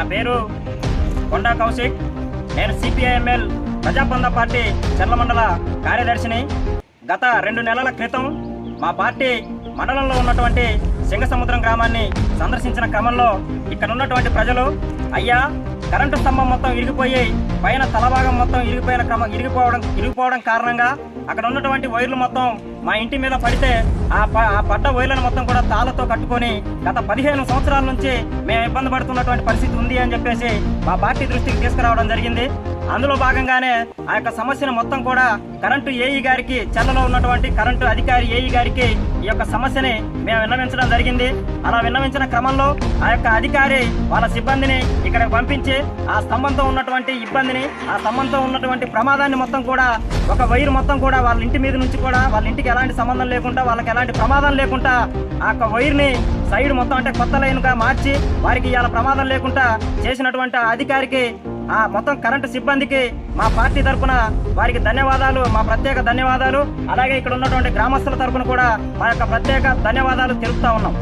నా పేరు కొండా కౌశిక్. నేను సిపిఐఎంఎల్ ప్రజాబంధ పార్టీ చర్లమండల కార్యదర్శిని. గత రెండు నెలల క్రితం మా పార్టీ మండలంలో ఉన్నటువంటి సింగసముద్రం గ్రామాన్ని సందర్శించిన క్రమంలో ఇక్కడ ఉన్నటువంటి ప్రజలు అయ్యా కరెంటు స్తంభం మొత్తం ఇరిగిపోయి పైన తలభాగం మొత్తం ఇరిగిపోయిన క్రమం ఇరిగిపోవడం ఇరిగిపోవడం కారణంగా అక్కడ ఉన్నటువంటి వైర్లు మొత్తం మా ఇంటి మీద పడితే ఆ ప- ఆ పడ్డ వయలను మొత్తం కూడా తాళ్ళతో కట్టుకొని గత పదిహేను సంవత్సరాల నుంచి మేము ఇబ్బంది పడుతున్నటువంటి పరిస్థితి ఉంది అని చెప్పేసి మా పార్టీ దృష్టికి తీసుకురావడం జరిగింది. అందులో భాగంగానే ఆ యొక్క సమస్యను మొత్తం కూడా కరెంటు ఏఈ గారికి చెల్లలో ఉన్నటువంటి కరెంటు అధికారి ఏఈ గారికి ఈ యొక్క సమస్యని మేము విన్నవించడం జరిగింది. అలా విన్నవించిన క్రమంలో ఆ యొక్క అధికారి వాళ్ళ సిబ్బందిని ఇక్కడ పంపించి ఆ స్తంభంతో ఉన్నటువంటి ఇబ్బందిని ఆ స్తంభంతో ఉన్నటువంటి ప్రమాదాన్ని మొత్తం కూడా ఒక వైర్ మొత్తం కూడా వాళ్ళ ఇంటి మీద నుంచి కూడా వాళ్ళ ఇంటికి ఎలాంటి సంబంధం లేకుండా వాళ్ళకి ఎలాంటి ప్రమాదం లేకుండా ఆ యొక్క వైర్ని సైడ్ మొత్తం అంటే కొత్త లైన్గా మార్చి వారికి ఇవాళ ప్రమాదం లేకుండా చేసినటువంటి అధికారికి ఆ మొత్తం కరెంటు సిబ్బందికి మా పార్టీ తరఫున వారికి ధన్యవాదాలు మా ప్రత్యేక ధన్యవాదాలు. అలాగే ఇక్కడ ఉన్నటువంటి గ్రామస్తుల తరఫున కూడా మా యొక్క ప్రత్యేక ధన్యవాదాలు తెలుపుతా ఉన్నాం.